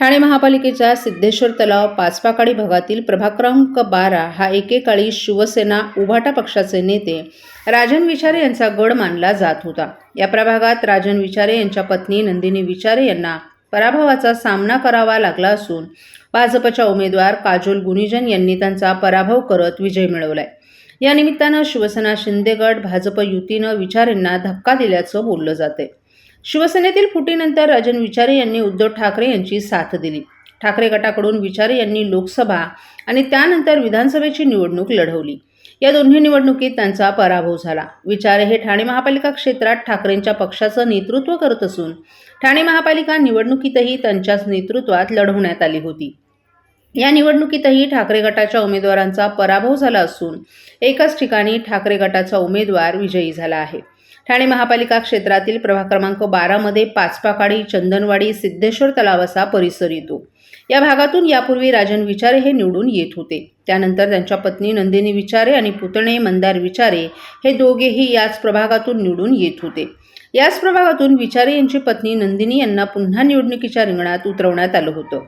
ठाणे महापालिकेच्या सिद्धेश्वर तलाव पाचपाकाडी भागातील प्रभाग क्रमांक बारा हा एकेकाळी शिवसेना उभाटा पक्षाचे नेते राजन विचारे यांचा गड मानला जात होता. या प्रभागात राजन विचारे यांच्या पत्नी नंदिनी विचारे यांना पराभवाचा सामना करावा लागला असून भाजपच्या उमेदवार काजोल गुनिजन यांनी त्यांचा पराभव करत विजय मिळवलाय. या निमित्तानं शिवसेना शिंदेगड भाजप युतीनं विचारेंना धक्का दिल्याचं बोललं जाते शिवसेनेतील फुटीनंतर राजन विचारे यांनी उद्धव ठाकरे यांची साथ दिली. ठाकरे गटाकडून विचारे यांनी लोकसभा आणि त्यानंतर विधानसभेची निवडणूक लढवली. या दोन्ही निवडणुकीत त्यांचा पराभव झाला. विचारे हे ठाणे महापालिका क्षेत्रात ठाकरेंच्या पक्षाचं नेतृत्व करत असून ठाणे महापालिका निवडणुकीतही त्यांच्याच नेतृत्वात लढवण्यात आली होती. या निवडणुकीतही ठाकरे गटाच्या उमेदवारांचा पराभव झाला असून एकाच ठिकाणी ठाकरे गटाचा उमेदवार विजयी झाला आहे. ठाणे महापालिका क्षेत्रातील प्रभाग क्रमांक बारामध्ये पाचपाकाडी चंदनवाडी सिद्धेश्वर तलाव असा परिसर येतो. या भागातून यापूर्वी राजन विचारे हे निवडून येत होते. त्यानंतर त्यांच्या पत्नी नंदिनी विचारे आणि पुतणे मंदार विचारे हे दोघेही याच प्रभागातून निवडून येत होते. याच प्रभागातून विचारे यांची पत्नी नंदिनी यांना पुन्हा निवडणुकीच्या रिंगणात उतरवण्यात आलं होतं.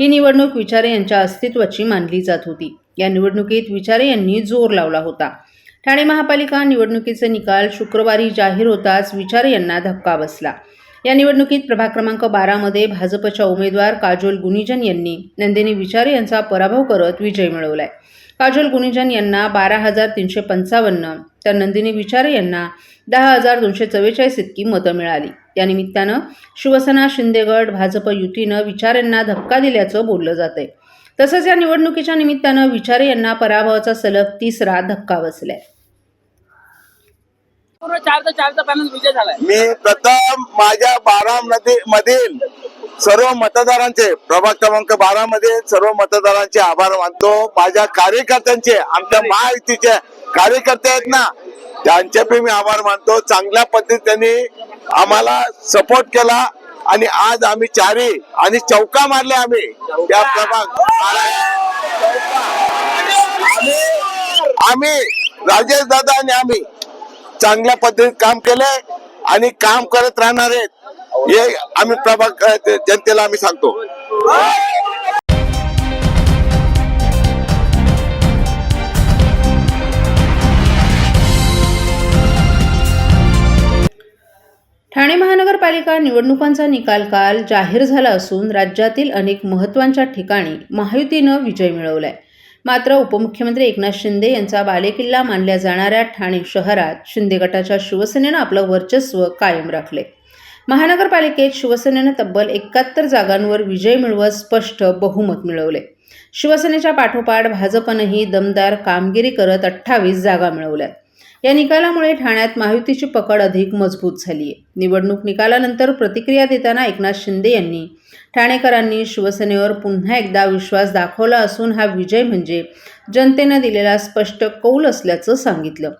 ही निवडणूक विचारे यांच्या अस्तित्वाची मानली जात होती. या निवडणुकीत विचारे यांनी जोर लावला होता. ठाणे महापालिका निवडणुकीचे निकाल शुक्रवारी जाहीर होताच विचार यांना धक्का बसला. या निवडणुकीत प्रभाग क्रमांक बारामध्ये भाजपच्या उमेदवार काजोल गुनिजन यांनी नंदिनी विचारे यांचा पराभव करत विजय मिळवलाय. काजोल गुनिजन यांना बारा हजार तीनशे पंचावन्न तर नंदिनी विचारे यांना दहा हजार दोनशे चव्वेचाळीस इतकी मतं मिळाली. या निमित्तानं शिवसेना शिंदेगड भाजप युतीनं विचार यांना धक्का दिल्याचं बोललं जातंय. तसंच या निवडणुकीच्या निमित्तानं विचारे यांना पराभवाचा सलग तिसरा धक्का बसलाय. पूर्ण चारचा चारचा पॅनल विजय झालाय. मी प्रथम माझ्या बारामती मधील सर्व मतदारांचे प्रभाग क्रमांक बारा मध्ये सर्व मतदारांचे आभार मानतो. माझ्या कार्यकर्त्यांचे आमच्या महायुतीचे कार्यकर्ते आहेत ना त्यांचे पण मी आभार मानतो. चांगल्या पद्धतीने त्यांनी आम्हाला सपोर्ट केला आणि आज आम्ही चारी आणि चौका मारले आम्ही. त्या प्रभाग आम्ही राजेश दादा आणि आम्ही चांगल्या पद्धतीत काम केलंय आणि काम करत राहणार आहेत. हे आम्ही प्रभाग जनतेला आम्ही सांगतो. ठाणे महानगरपालिका निवडणुकांचा निकाल काल जाहीर झाला असून राज्यातील अनेक महत्त्वाच्या ठिकाणी महायुतीनं विजय मिळवलाय. मात्र उपमुख्यमंत्री एकनाथ शिंदे यांचा बालेकिल्ला मानल्या जाणाऱ्या ठाणे शहरात शिंदे गटाच्या शिवसेनेनं आपलं वर्चस्व कायम राखले. महानगरपालिकेत शिवसेनेनं तब्बल एकाहत्तर जागांवर विजय मिळवत स्पष्ट बहुमत मिळवले. शिवसेनेच्या पाठोपाठ भाजपनंही दमदार कामगिरी करत अठ्ठावीस जागा मिळवल्यात. या निकालामुळे ठाण्यात महायुतीची पकड अधिक मजबूत झाली आहे निवडणूक निकालानंतर प्रतिक्रिया देताना एकनाथ शिंदे यांनी ठाणेकरांनी शिवसेनेवर पुन्हा एकदा विश्वास दाखवला असून हा विजय म्हणजे जनतेनं दिलेला स्पष्ट कौल असल्याचं सांगितलं.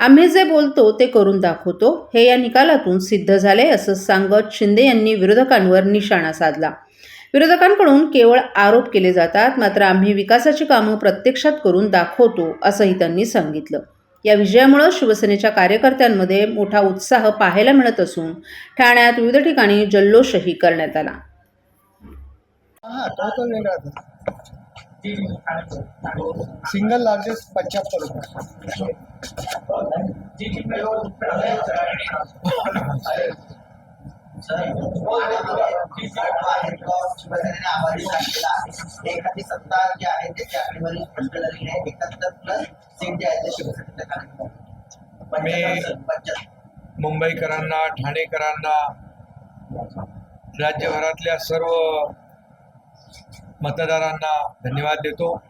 आम्ही जे बोलतो ते करून दाखवतो. हे या निकालातून सिद्ध झाले असं सांगत शिंदे यांनी विरोधकांवर निशाणा साधला. विरोधकांकडून केवळ आरोप केले जातात मात्र आम्ही विकासाची कामं प्रत्यक्षात करून दाखवतो असंही त्यांनी सांगितलं. या विजयामुळं शिवसेनेच्या कार्यकर्त्यांमध्ये मोठा उत्साह पाहायला मिळत असून ठाण्यात विविध ठिकाणी जल्लोषही करण्यात आला. हा सिंगल लार्जेस्ट पचहत्तर रुपये शिवसेनेने आभारी आहे एखादी सत्ता जी आहे त्याची आकडेवारी स्पष्ट झालेली आहे एकाहत्तर प्लस सीट जे आहे ते शिवसेनेच्या मी- मुंबईकरांना ठाणेकरांना राज्यभरातल्या सर्व मतदारांना धन्यवाद देतो.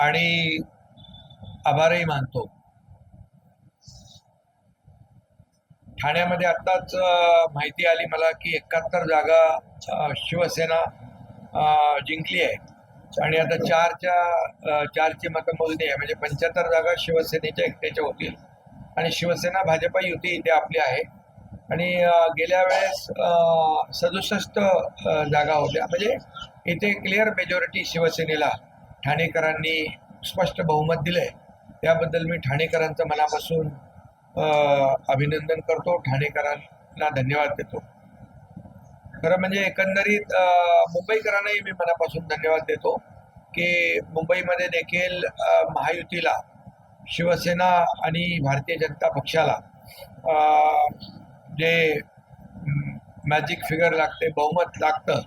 आणि आभारही मानतो. ठाण्यामध्ये आत्ताच माहिती आली मला की एकाहत्तर जागा शिवसेना जिंकली आहे. आणि आता चारच्या अ, चारची मतमोजणी आहे. म्हणजे पंच्याहत्तर जागा शिवसेनेच्या एकट्याच्या होतील. आणि शिवसेना भाजपा युती इथे आपली आहे. आणि गेल्या वेळेस सदुसष्ट जागा होत्या. म्हणजे इथे क्लिअर मेजॉरिटी शिवसेनेला ठाणेकरांनी स्पष्ट बहुमत दिलं आहे त्याबद्दल मी ठाणेकरांचं मनापासून अभिनंदन करतो ठाणेकरांना धन्यवाद देतो. खरं म्हणजे एकंदरीत मुंबईकरांनाही मी मनापासून धन्यवाद देतो की मुंबईमध्ये देखील महायुतीला शिवसेना आणि भारतीय जनता पक्षाला जे मॅजिक फिगर लागते बहुमत लागतं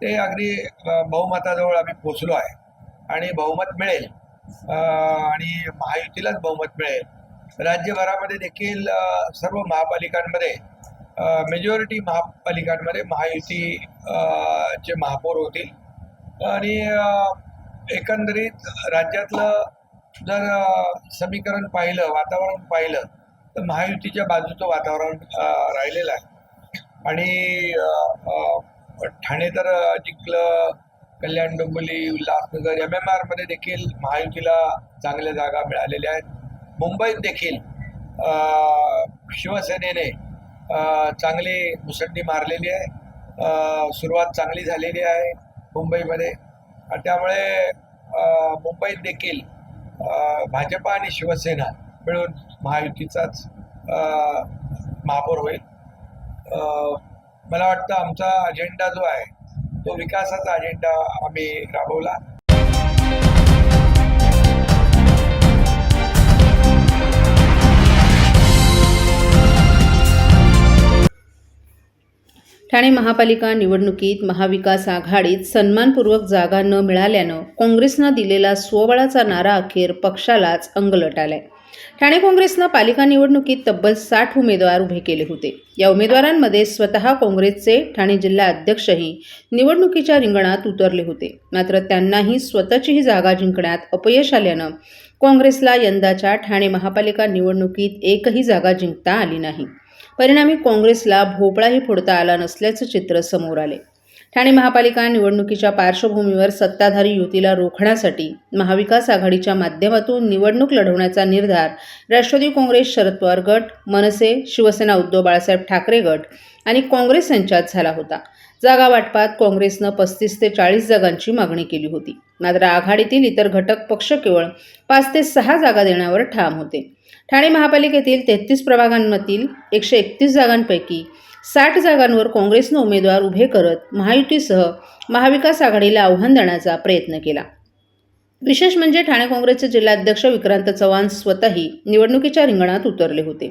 ते अगदी बहुमताजवळ आम्ही पोचलो आहे. आणि बहुमत मिळेल आणि महायुतीलाच बहुमत मिळेल. राज्यभरामध्ये देखील सर्व महापालिकांमध्ये मेजॉरिटी महापालिकांमध्ये महायुती चे महापौर होतील. आणि एकंदरीत राज्यातलं जर समीकरण पाहिलं वातावरण पाहिलं तर महायुतीच्या बाजूचं वातावरण राहिलेलं आहे. आणि ठाणे तर जिंकलं कल्याण डोंबिवली उल्हासनगर एम एम आरमध्ये देखील महायुतीला चांगल्या जागा मिळालेल्या आहेत. मुंबईत देखील शिवसेनेने चांगली मुसंडी मारलेली आहे. सुरुवात चांगली झालेली आहे मुंबईमध्ये. आणि त्यामुळे मुंबईत देखील भाजपा आणि शिवसेना मिळून महायुतीचाच महापौर होईल. मला वाटतं आमचा अजेंडा जो आहे तो विकासाचा अजेंडा आम्ही राबवला. ठाणे महापालिका निवडणुकीत महाविकास आघाडीत सन्मानपूर्वक जागा न मिळाल्यानं काँग्रेसनं दिलेला स्वबळाचा नारा अखेर पक्षालाच अंगलट आलाय ठाणे काँग्रेसनं पालिका निवडणुकीत तब्बल साठ उमेदवार उभे केले होते. या उमेदवारांमध्ये स्वतः काँग्रेसचे ठाणे जिल्हा अध्यक्षही निवडणुकीच्या रिंगणात उतरले होते. मात्र त्यांनाही स्वतःचीही जागा जिंकण्यात अपयश आल्यानं काँग्रेसला यंदाच्या ठाणे महापालिका निवडणुकीत एकही जागा जिंकता आली नाही. परिणामी काँग्रेसला भोपळाही फोडता आला नसल्याचं चित्र समोर आले. ठाणे महापालिका निवडणुकीच्या पार्श्वभूमीवर सत्ताधारी युतीला रोखण्यासाठी महाविकास आघाडीच्या माध्यमातून निवडणूक लढवण्याचा निर्धार राष्ट्रवादी काँग्रेस शरद पवार गट मनसे शिवसेना उद्धव बाळासाहेब ठाकरे गट आणि काँग्रेस यांच्यात झाला होता. जागा वाटपात काँग्रेसनं पस्तीस ते चाळीस जागांची मागणी केली होती. मात्र आघाडीतील इतर घटक पक्ष केवळ पाच ते सहा जागा देण्यावर ठाम होते. ठाणे महापालिकेतील तेहतीस प्रभागांमधील एकशे एकतीस जागांपैकी साठ जागांवर काँग्रेसनं उमेदवार उभे करत महायुतीसह महाविकास आघाडीला आव्हान देण्याचा प्रयत्न केला. विशेष म्हणजे ठाणे काँग्रेसचे जिल्हाध्यक्ष विक्रांत चव्हाण स्वतःही निवडणुकीच्या रिंगणात उतरले होते.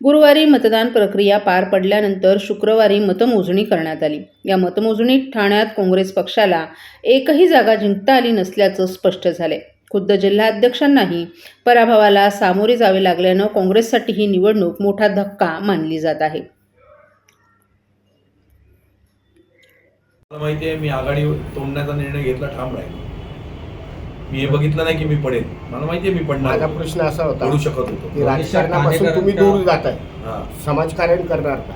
गुरुवारी मतदान प्रक्रिया पार पडल्यानंतर शुक्रवारी मतमोजणी करण्यात आली. या मतमोजणीत ठाण्यात काँग्रेस पक्षाला एकही जागा जिंकता आली नसल्याचं स्पष्ट झाले खुद्द जिल्हाध्यक्षांनाही पराभवाला सामोरे जावे लागल्यानं काँग्रेससाठी ही निवडणूक मोठा धक्का मानली जात आहे. माहिती आहे मी आघाडी तोडण्याचा निर्णय घेतला ठाम राहील. मी हे बघितलं नाही की मी पडेल मला माहिती आहे मी माझा पडणार प्रश्न असा होता पडू शकत होतो. की राजकारणापासून तुम्ही दूर जात आहे. हा. समाजकारण करणार का?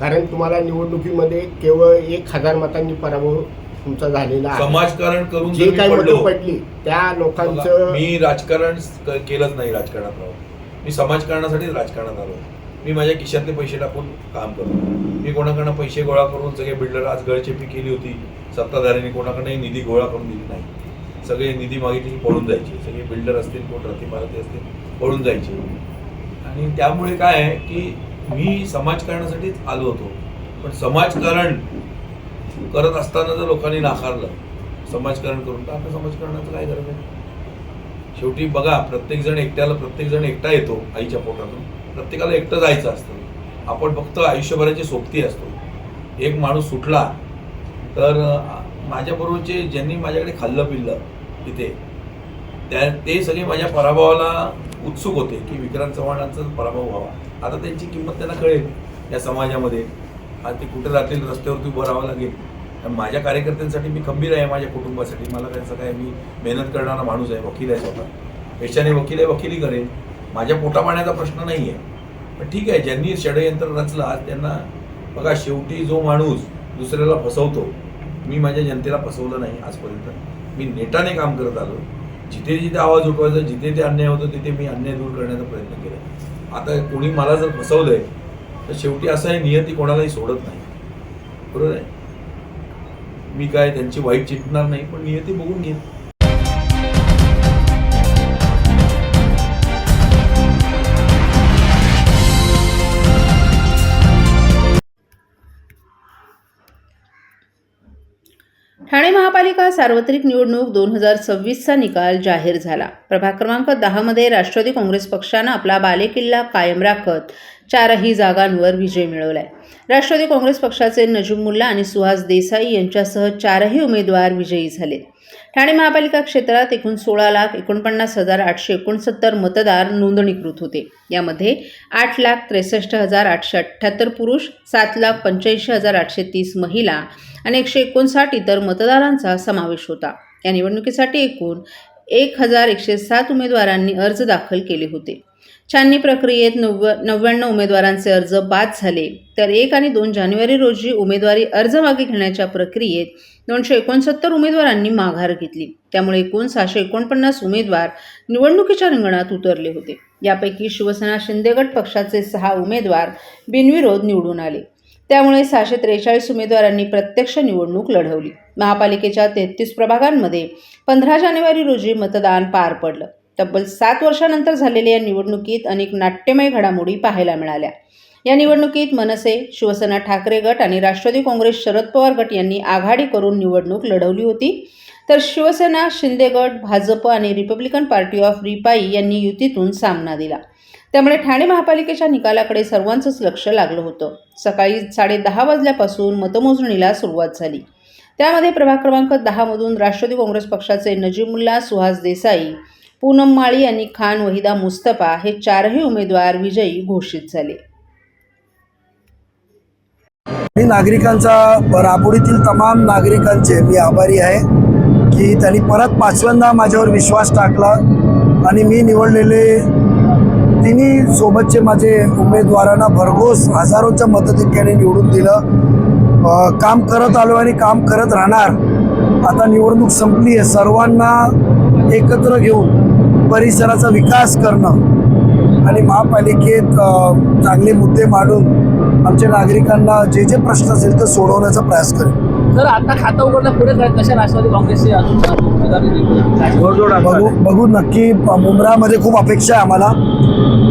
कारण तुम्हाला निवडणुकीमध्ये केवळ एक हजार मतांनी पराभव तुमचा झालेला आहे. समाजकारण करून जे जर काही पडलो मतं पडली त्या बघा, लोकांचं मी राजकारण क- केलंच नाही राजकारणात राहून. मी समाजकारणासाठीच राजकारणात आलो. मी माझ्या खिशातले पैसे टाकून काम करतो. मी कोणाकडनं पैसे गोळा करून सगळे बिल्डर आज गळचेपी केली होती. सत्ताधाऱ्यांनी कोणाकडनंही निधी गोळा करून दिली नाही. सगळे निधी मागितली पळून जायचे. सगळे बिल्डर असतील कोण रथी मारती असतील पळून जायचे. आणि त्यामुळे काय आहे की मी समाजकारणासाठीच आलो होतो. पण समाजकारण करत असताना जर लोकांनी नाकारलं समाजकारण करून तर आता समाजकारणाचं काय गरज आहे? शेवटी बघा प्रत्येकजण एकट्याला प्रत्येकजण एकटा येतो आईच्या पोटातून. प्रत्येकाला एकटं जायचं असतं. आपण फक्त आयुष्यभराची सोबती असतो. एक माणूस सुटला तर माझ्याबरोबरचे ज्यांनी माझ्याकडे खाल्लं पिल्लं तिथे त्या ते सगळे माझ्या पराभवाला उत्सुक होते की विक्रांत चव्हाणांचा पराभव व्हावा. आता त्यांची किंमत त्यांना कळेल या समाजामध्ये. आज ते कुठे जातील रस्त्यावरती उभं राहावं लागेल. माझ्या कार्यकर्त्यांसाठी मी खंबीर आहे माझ्या कुटुंबासाठी. मला त्यांचं काय मी मेहनत करणारा माणूस आहे वकील आहे स्वतः. पेशाने वकील आहे वकिली करेन. माझ्या पोटापाण्याचा प्रश्न नाही आहे पण ठीक आहे ज्यांनी षडयंत्र रचला त्यांना बघा शेवटी जो माणूस दुसऱ्याला फसवतो मी माझ्या जनतेला फसवलं नाही आजपर्यंत. मी नेटाने काम करत आलो. जिथे जिथे आवाज उठवायचा जिथे ते अन्याय होतो तिथे मी अन्याय दूर करण्याचा प्रयत्न केला. आता कोणी मला जर फसवलंय तर शेवटी असं आहे नियती कोणालाही सोडत नाही. बरोबर आहे? मी काय त्यांची वाईट चिंतणार नाही पण नियती बघून घेईन. ठाणे महापालिका सार्वत्रिक निवडणूक दोन हजार सव्वीसचा निकाल जाहीर झाला. प्रभाग क्रमांक दहामध्ये राष्ट्रवादी काँग्रेस पक्षानं आपला बालेकिल्ला कायम राखत चारही जागांवर विजय मिळवलाय. राष्ट्रवादी काँग्रेस पक्षाचे नजीम मुल्ला आणि सुहास देसाई यांच्यासह चारही उमेदवार विजयी झाले. ठाणे महापालिका क्षेत्रात एकूण सोळा लाख एकोणपन्नास हजार आठशे एकोणसत्तर मतदार नोंदणीकृत होते. यामध्ये आठ लाख त्रेसष्ट हजार आठशे अठ्ठ्याहत्तर पुरुष सात लाख पंच्याऐंशी हजार आठशे तीस महिला आणि एकशे एकोणसाठ इतर मतदारांचा समावेश होता. या निवडणुकीसाठी एकूण एक हजार एकशे सात उमेदवारांनी अर्ज दाखल केले होते. छाननी प्रक्रियेत नव्व नव्याण्णव उमेदवारांचे अर्ज बाद झाले. तर एक आणि दोन जानेवारी रोजी उमेदवारी अर्ज मागे घेण्याच्या प्रक्रियेत दोनशे एकोणसत्तर उमेदवारांनी माघार घेतली. त्यामुळे एकूण सहाशे एकोणपन्नास उमेदवार निवडणुकीच्या रिंगणात उतरले होते. यापैकी शिवसेना शिंदेगड पक्षाचे सहा उमेदवार बिनविरोध निवडून आले. त्यामुळे सहाशे त्रेचाळीस उमेदवारांनी प्रत्यक्ष निवडणूक लढवली. महापालिकेच्या तेहतीस प्रभागांमध्ये पंधरा जानेवारी रोजी मतदान पार पडलं. तब्बल सात वर्षानंतर झालेल्या या निवडणुकीत अनेक नाट्यमय घडामोडी पाहायला मिळाल्या. या निवडणुकीत मनसे शिवसेना ठाकरे गट आणि राष्ट्रवादी काँग्रेस शरद पवार गट यांनी आघाडी करून निवडणूक लढवली होती. तर शिवसेना शिंदे गट भाजप आणि रिपब्लिकन पार्टी ऑफ रिपाई यांनी युतीतून सामना दिला. त्यामुळे ठाणे महापालिकेच्या निकालाकडे सर्वांचंच लक्ष लागलं होतं. सकाळी साडेदहा वाजल्यापासून मतमोजणीला सुरुवात झाली. त्यामध्ये प्रभाग क्रमांक दहामधून राष्ट्रवादी काँग्रेस पक्षाचे नजीमुल्ला सुहास देसाई पूनम माळी आणि खान वहिदा मुस्तफा हे चारही उमेदवार विजयी घोषित झाले. मी नागरिकांचा राबोडीतील तमाम नागरिकांचे मी आभारी आहे की त्यांनी परत पाचव्यांदा माझ्यावर विश्वास टाकला आणि मी निवडलेले तिन्ही सोबतचे माझे उमेदवारांना भरघोस हजारोच्या मताधिक्याने निवडून दिलं. काम करत आलो आणि काम करत राहणार. आता निवडणूक संपली आहे. सर्वांना एकत्र घेऊन परिसराचा विकास करणं आणि महापालिकेत चांगले मुद्दे मांडून आमच्या नागरिकांना जे जे प्रश्न असेल ते सोडवण्याचा प्रयास करेन. सर आता खातं उघडलं पुढे काय कशा राष्ट्रवादी काँग्रेसचे? बघू बघू नक्की मुंब्रामध्ये खूप अपेक्षा आहे आम्हाला.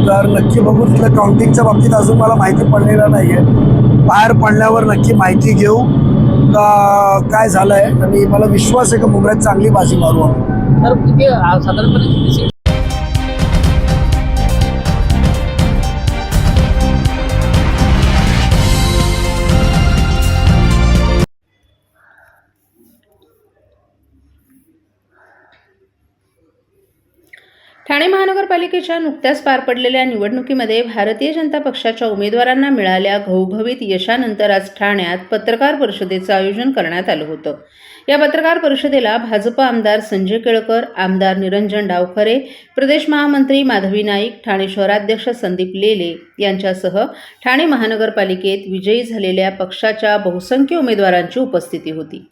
तर नक्की बघू तिथलं काउंटिंगच्या बाबतीत अजून मला माहिती पडलेलं नाही आहे बाहेर पडल्यावर नक्की माहिती घेऊ. का काय झालं आहे आणि मला विश्वास आहे का मुंबऱ्यात चांगली बाजी मारू आपण सर किती आ, साधारणपणे किती सीट ठाणे महानगरपालिकेच्या नुकत्याच पार पडलेल्या निवडणुकीमध्ये भारतीय जनता पक्षाच्या उमेदवारांना मिळाल्या घवघवीत यशानंतर आज ठाण्यात पत्रकार परिषदेचं आयोजन करण्यात आलं होतं. या पत्रकार परिषदेला भाजप आमदार संजय केळकर आमदार निरंजन डावखरे प्रदेश महामंत्री माधवी नाईक ठाणे शहराध्यक्ष संदीप लेले यांच्यासह ठाणे महानगरपालिकेत विजयी झालेल्या पक्षाच्या बहुसंख्य उमेदवारांची उपस्थिती होती.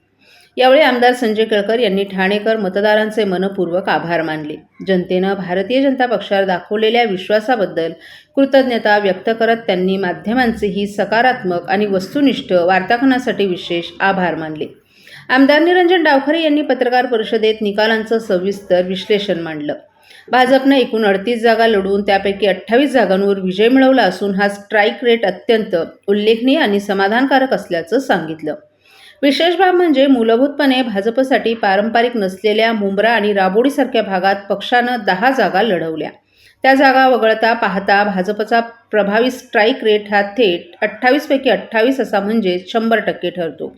यावेळी आमदार संजय केळकर यांनी ठाणेकर मतदारांचे मनपूर्वक आभार मानले. जनतेनं भारतीय जनता पक्षावर दाखवलेल्या विश्वासाबद्दल कृतज्ञता व्यक्त करत त्यांनी माध्यमांचेही सकारात्मक आणि वस्तुनिष्ठ वार्तांकनासाठी विशेष आभार मानले. आमदार निरंजन डावखरे यांनी पत्रकार परिषदेत निकालांचं सविस्तर विश्लेषण मांडलं. भाजपनं एकूण अडतीस जागा लढवून त्यापैकी अठ्ठावीस जागांवर विजय मिळवला असून हा स्ट्राईक रेट अत्यंत उल्लेखनीय आणि समाधानकारक असल्याचं सांगितलं. विशेष बाब म्हणजे मूलभूतपणे भाजपसाठी पारंपरिक नसलेल्या मुंब्रा आणि राबोडीसारख्या भागात पक्षानं दहा जागा लढवल्या. त्या जागा वगळता पाहता भाजपचा प्रभावी स्ट्राईक रेट हा थेट अठ्ठावीसपैकी अठ्ठावीस असा म्हणजे शंभर टक्के ठरतो.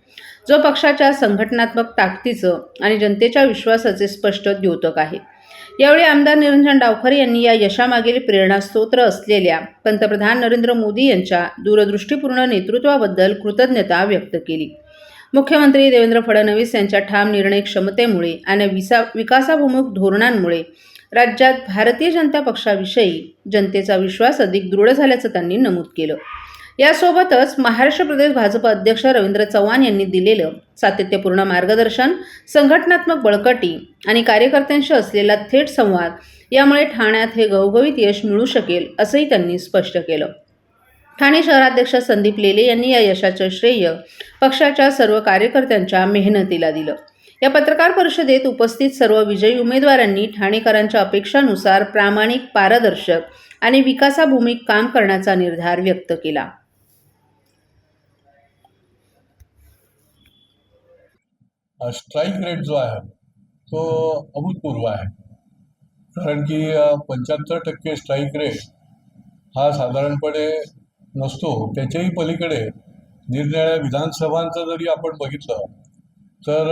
जो पक्षाच्या संघटनात्मक ताकदीचं आणि जनतेच्या विश्वासाचे स्पष्ट द्योतक आहे. यावेळी आमदार निरंजन डावखरे यांनी या यशामागील प्रेरणास्त्रोत्र असलेल्या पंतप्रधान नरेंद्र मोदी यांच्या दूरदृष्टीपूर्ण नेतृत्वाबद्दल कृतज्ञता व्यक्त केली. मुख्यमंत्री देवेंद्र फडणवीस यांच्या ठाम निर्णय क्षमतेमुळे आणि विसा विकासाभिमुख धोरणांमुळे राज्यात भारतीय जनता पक्षाविषयी जनतेचा विश्वास अधिक दृढ झाल्याचं त्यांनी नमूद केलं. यासोबतच महाराष्ट्र प्रदेश भाजप अध्यक्ष रवींद्र चव्हाण यांनी दिलेलं सातत्यपूर्ण मार्गदर्शन संघटनात्मक बळकटी आणि कार्यकर्त्यांशी असलेला थेट संवाद यामुळे ठाण्यात हे घवघवीत यश मिळू शकेल असंही त्यांनी स्पष्ट केलं. ठाणे शहराध्यक्ष संदीप लेले यांनी या यशाचं श्रेय पक्षाच्या सर्व कार्यकर्त्यांच्या मेहनतीला दिलं. या पत्रकार परिषदेत उपस्थित सर्व विजयी उमेदवारांनी ठाणेकरांच्या अपेक्षानुसार प्रामाणिक पारदर्शक आणि विकासाभूमिक काम करण्याचा निर्धार व्यक्त केला. स्ट्राईक रेट जो आहे तो अभूतपूर्व आहे. कारण की पंच्याहत्तर टक्के स्ट्राईक रेट हा साधारणपणे नसतो. त्याच्याही पलीकडे निरनिराळ्या विधानसभांचं जरी आपण बघितलं तर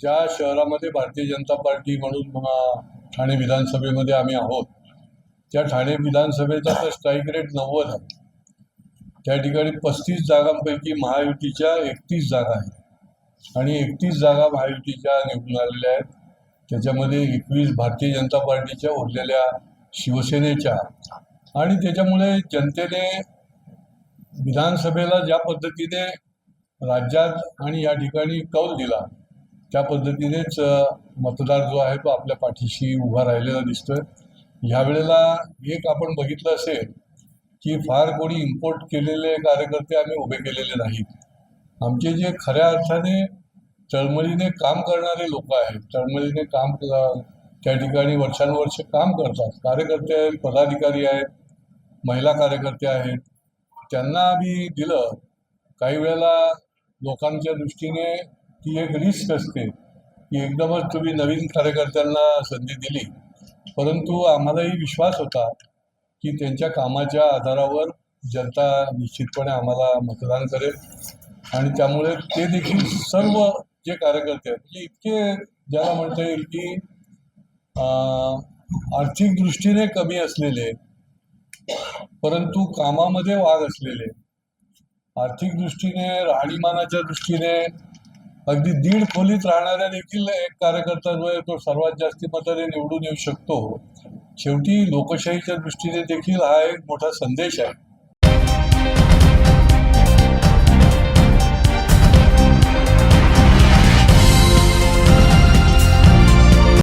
ज्या शहरामध्ये भारतीय जनता पार्टी म्हणून ठाणे विधानसभेमध्ये आम्ही आहोत त्या ठाणे विधानसभेचा तर स्ट्राईक रेट नव्वद आहे. त्या ठिकाणी पस्तीस जागांपैकी महायुतीच्या एकतीस जागा आहेत. आणि एकतीस जागा महायुतीच्या निवडून आलेल्या आहेत. त्याच्यामध्ये एकवीस भारतीय जनता पार्टीच्या उरलेल्या शिवसेनेच्या. आणि त्याच्यामुळे जनतेने विधानसभेला ज्या पद्धतीने राज्यात आणि या ठिकाणी कौल दिला त्या पद्धतीनेच मतदार जो आहे तो आपल्या पाठीशी उभा राहिलेला दिसतोय. ह्यावेळेला एक आपण बघितलं असेल की फार कोणी इम्पोर्ट केलेले कार्यकर्ते आम्ही उभे केलेले नाहीत. आमचे जे खऱ्या अर्थाने तळमळीने काम करणारे लोक आहेत तळमळीने काम त्या ठिकाणी वर्षानुवर्ष काम करतात. कार्यकर्ते आहेत पदाधिकारी आहेत महिला कार्यकर्ते आहेत त्यांना आम्ही दिलं. काही वेळेला लोकांच्या दृष्टीने ती एक रिस्क असते की एकदमच तुम्ही नवीन कार्यकर्त्यांना संधी दिली. परंतु आम्हालाही विश्वास होता की त्यांच्या कामाच्या आधारावर जनता निश्चितपणे आम्हाला मतदान करेल. आणि त्यामुळे ते देखील सर्व जे कार्यकर्ते आहेत म्हणजे इतके ज्याला म्हणता येईल की आर्थिक दृष्टीने कमी असलेले परंतु कामामध्ये वाघ असलेले आर्थिक दृष्टीने राहणीमानाच्या दृष्टीने अगदी दीड खोलीत राहणाऱ्या देखील एक कार्यकर्ता जो आहे तो सर्वात जास्ती मताने निवडून येऊ शकतो. शेवटी लोकशाहीच्या दृष्टीने देखील हा एक मोठा संदेश आहे.